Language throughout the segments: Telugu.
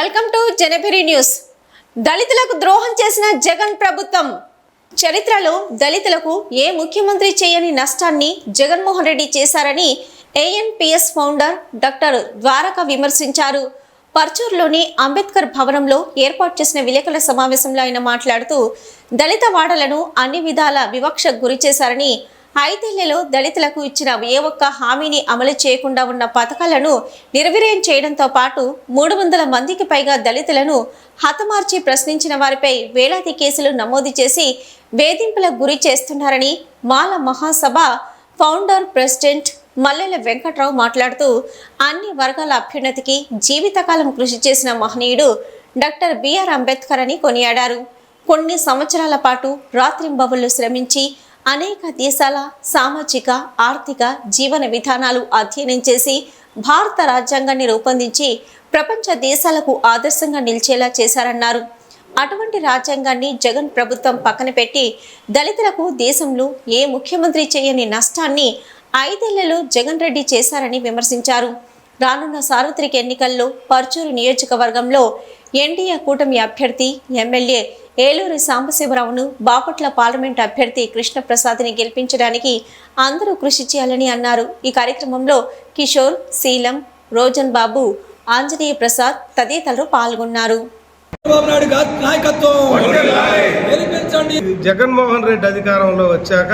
Welcome to జనపరి news. దళితులకు ద్రోహం చేసిన జగన్ ప్రభుత్వం. చరిత్రలో దళితులకు ఏ ముఖ్యమంత్రి చేయని నష్టాన్ని జగన్మోహన్ రెడ్డి చేశారని ఏఎన్పిఎస్ ఫౌండర్ డాక్టర్ ద్వారక విమర్శించారు. పర్చూరులోని అంబేద్కర్ భవనంలో ఏర్పాటు చేసిన విలేకరుల సమావేశంలో ఆయన మాట్లాడుతూ దళిత వాడలను అన్ని విధాల వివక్షకు గురి చేశారని ఐదేళ్ళలో దళితులకు ఇచ్చిన ఏ ఒక్క హామీని అమలు చేయకుండా ఉన్న పథకాలను నిర్వీర్యం చేయడంతో పాటు మూడు వందల మందికి పైగా దళితులను హతమార్చి ప్రశ్నించిన వారిపై వేలాది కేసులు నమోదు చేసి వేధింపులకు గురి చేస్తున్నారని మాల మహాసభ ఫౌండర్ ప్రెసిడెంట్ మల్లెల వెంకట్రావు మాట్లాడుతూ అన్ని వర్గాల అభ్యున్నతికి జీవితకాలం కృషి చేసిన మహనీయుడు డాక్టర్ బిఆర్ అంబేద్కర్ అని కొనియాడారు. కొన్ని సంవత్సరాల పాటు రాత్రింబవళ్ళు శ్రమించి అనేక దేశాల సామాజిక ఆర్థిక జీవన విధానాలు అధ్యయనం చేసి భారత రాజ్యాంగాన్ని రూపొందించి ప్రపంచ దేశాలకు ఆదర్శంగా నిలిచేలా చేశారన్నారు. అటువంటి రాజ్యాంగాన్ని జగన్ ప్రభుత్వం పక్కన పెట్టి దళితులకు దేశంలో ఏ ముఖ్యమంత్రి చేయని నష్టాన్ని ఐదేళ్ళలో జగన్ రెడ్డి చేశారని విమర్శించారు. రానున్న సార్వత్రిక ఎన్నికల్లో పర్చూరు నియోజకవర్గంలో ఎన్డీఏ కూటమి అభ్యర్థి ఎమ్మెల్యే ఏలూరి సాంబశివరావును బాపట్ల పార్లమెంట్ అభ్యర్థి కృష్ణప్రసాద్ని గెలిపించడానికి అందరూ కృషి చేయాలని అన్నారు. ఈ కార్యక్రమంలో కిషోర్ శీలం రోజన్ బాబు ఆంజనేయ ప్రసాద్ తదితరులు పాల్గొన్నారు. జగన్మోహన్ రెడ్డి అధికారంలో వచ్చాక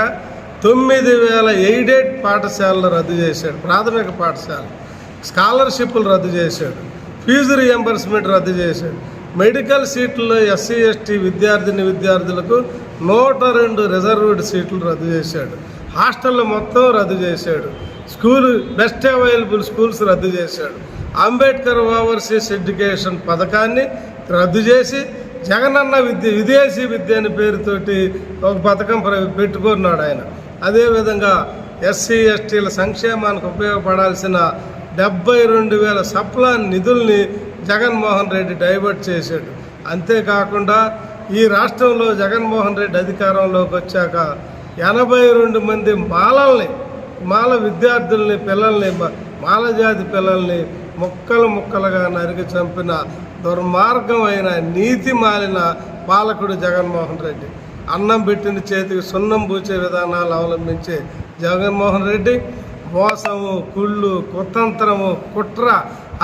తొమ్మిది వేల ఎయిడెడ్ పాఠశాలలు రద్దు చేశాడు. ప్రాథమిక పాఠశాల. స్కాలర్షిప్లు రద్దు చేశాడు. ఫీజు రియంబర్స్మెంట్ రద్దు చేశాడు. మెడికల్ సీట్లలో ఎస్సీ ఎస్టీ విద్యార్థిని విద్యార్థులకు నూట రెండు రిజర్వ్డ్ సీట్లు రద్దు చేశాడు. హాస్టళ్ళు మొత్తం రద్దు చేశాడు. స్కూల్ బెస్ట్ అవైలబుల్ స్కూల్స్ రద్దు చేశాడు. అంబేద్కర్ ఓవర్సీస్ ఎడ్యుకేషన్ పథకాన్ని రద్దు చేసి జగనన్న విద్య విదేశీ విద్య అనే పేరుతోటి ఒక పథకం ప్ర- పెట్టుకున్నాడు ఆయన. అదేవిధంగా ఎస్సీ ఎస్టీల సంక్షేమానికి ఉపయోగపడాల్సిన డెబ్బై రెండు వేల సప్లా నిధుల్ని జగన్మోహన్ రెడ్డి డైవర్ట్ చేశాడు. అంతేకాకుండా ఈ రాష్ట్రంలో జగన్మోహన్ రెడ్డి అధికారంలోకి వచ్చాక ఎనభై రెండు మంది మాలల్ని మాల విద్యార్థుల్ని పిల్లల్ని మాల జాతి పిల్లల్ని ముక్కలు ముక్కలుగా నరికి చంపిన దుర్మార్గమైన నీతి మాలిన పాలకుడు జగన్మోహన్ రెడ్డి. అన్నం పెట్టిన చేతికి సున్నం పూచే విధానాలు అవలంబించే జగన్మోహన్ రెడ్డి మోసము కుళ్ళు కుతంత్రము కుట్ర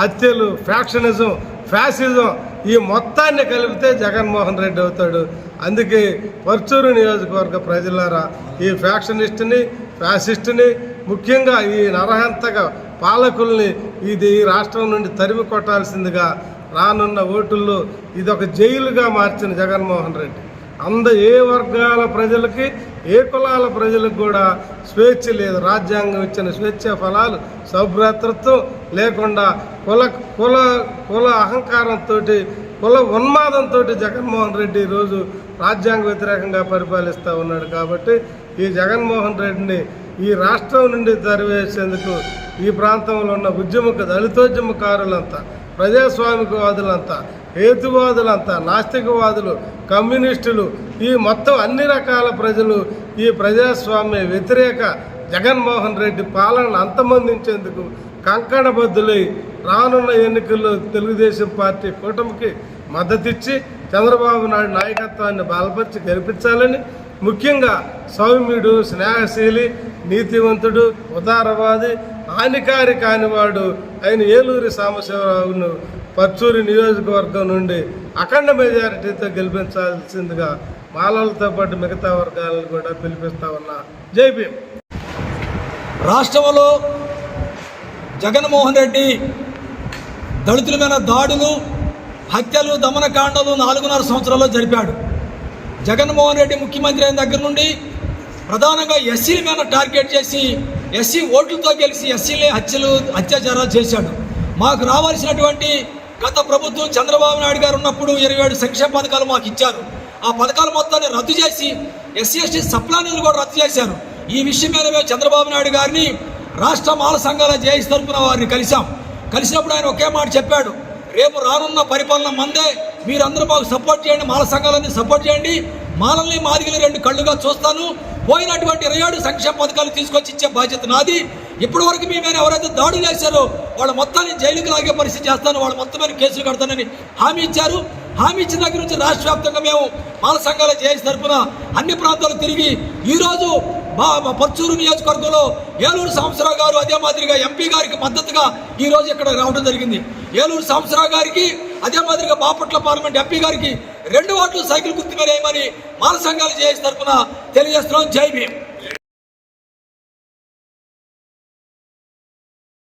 హత్యలు ఫ్యాక్షనిజం ఫ్యాసిజం ఈ మొత్తాన్ని కలిపితే జగన్మోహన్ రెడ్డి అవుతాడు. అందుకే పర్చూరు నియోజకవర్గ ప్రజలారా ఈ ఫ్యాక్షనిస్ట్ని ఫ్యాసిస్ట్ని ముఖ్యంగా ఈ నరహంతక పాలకుల్ని ఇది ఈ రాష్ట్రం నుండి తరిమి కొట్టాల్సిందిగా రానున్న ఓటుల్లో ఇది ఒక జైలుగా మార్చిన జగన్మోహన్ రెడ్డి. అంద ఏ వర్గాల ప్రజలకి ఏ కులాల ప్రజలకు కూడా స్వేచ్ఛ లేదు. రాజ్యాంగం ఇచ్చిన స్వేచ్ఛ ఫలాలు సౌభ్రాతృత్వం లేకుండా కుల కుల కుల అహంకారంతో కుల ఉన్మాదంతో జగన్మోహన్ రెడ్డి ఈరోజు రాజ్యాంగ వ్యతిరేకంగా పరిపాలిస్తూ ఉన్నాడు కాబట్టి ఈ జగన్మోహన్ రెడ్డిని ఈ రాష్ట్రం నుండి తరివేసేందుకు ఈ ప్రాంతంలో ఉన్న ఉద్యమక దళితోద్యమకారులంతా ప్రజాస్వామికవాదులంతా హేతువాదులంతా నాస్తికవాదులు కమ్యూనిస్టులు ఈ మొత్తం అన్ని రకాల ప్రజలు ఈ ప్రజాస్వామ్య వ్యతిరేక జగన్మోహన్ రెడ్డి పాలనను అంతమందించేందుకు కంకణబద్దులై రానున్న ఎన్నికల్లో తెలుగుదేశం పార్టీ కూటమికి మద్దతిచ్చి చంద్రబాబు నాయుడు నాయకత్వాన్ని బలపరిచి గెలిపించాలని ముఖ్యంగా సౌమ్యుడు స్నేహశీలి నీతివంతుడు ఉదారవాది హానికారి కానివాడు ఆయన ఏలూరి సాంబశివరావును పర్చూరి నియోజకవర్గం నుండి అఖండ మెజారిటీతో గెలిపించాల్సిందిగా మాలలతో పాటు మిగతా వర్గాలను కూడా పిలిపిస్తా ఉన్నా. జైపీ రాష్ట్రంలో జగన్మోహన్ రెడ్డి దళితుల మీద దాడులు హత్యలు దమనకాండలు నాలుగున్నర సంవత్సరాల్లో జరిపాడు. జగన్మోహన్ రెడ్డి ముఖ్యమంత్రి అయిన దగ్గర నుండి ప్రధానంగా ఎస్సీల మీద టార్గెట్ చేసి ఎస్సీ ఓట్లతో గెలిచి ఎస్సీలే హత్యలు అత్యాచారాలు చేశాడు. మాకు రావాల్సినటువంటి గత ప్రభుత్వం చంద్రబాబు నాయుడు గారు ఉన్నప్పుడు ఇరవై ఏడు సంక్షేమ పథకాలు మాకు ఇచ్చారు. ఆ పథకాల మొత్తాన్ని రద్దు చేసి ఎస్సీ ఎస్టీ సప్లానీలు కూడా రద్దు చేశారు. ఈ విషయం మీద మేము చంద్రబాబు నాయుడు గారిని రాష్ట్ర మాల సంఘాల జేఏసీ తరపున వారిని కలిశాం. కలిసినప్పుడు ఆయన ఒకే మాట చెప్పాడు. రేపు రానున్న పరిపాలన మందే మీరందరూ మాకు సపోర్ట్ చేయండి మాల సంఘాలన్నీ సపోర్ట్ చేయండి. మాలల్ని మాదిగలు రెండు కళ్ళుగా చూస్తాను. పోయినటువంటి ఇరవై ఏడు సంక్షేమ పథకాలు తీసుకొచ్చి ఇచ్చే బాధ్యత నాది. ఇప్పటి వరకు మీ మీద ఎవరైతే దాడి చేశారో వాళ్ళ మొత్తాన్ని జైలుకి లాగే పరిస్థితి చేస్తాను. వాళ్ళ మొత్తం మీద కేసులు కడతానని హామీ ఇచ్చారు. హామీ ఇచ్చిన దగ్గర నుంచి రాష్ట్ర వ్యాప్తంగా మేము మాల సంఘాల జేఏసీ తరఫున అన్ని ప్రాంతాలు తిరిగి ఈరోజు మా మా నియోజకవర్గంలో ఏలూరు సంవత్సరావు గారు అదే మాదిరిగా ఎంపీ గారికి మద్దతుగా ఈ రోజు ఇక్కడ రావడం జరిగింది. ఏలూరు సంవత్సరావు గారికి అదే మాదిరిగా బాపట్ల పార్లమెంట్ ఎంపీ గారికి రెండు ఓట్లు సైకిల్ గుర్తు మీద వేయమని మాల సంఘాలు జేఏసీ తరఫున తెలియజేస్తున్నాం. జై భీమ్.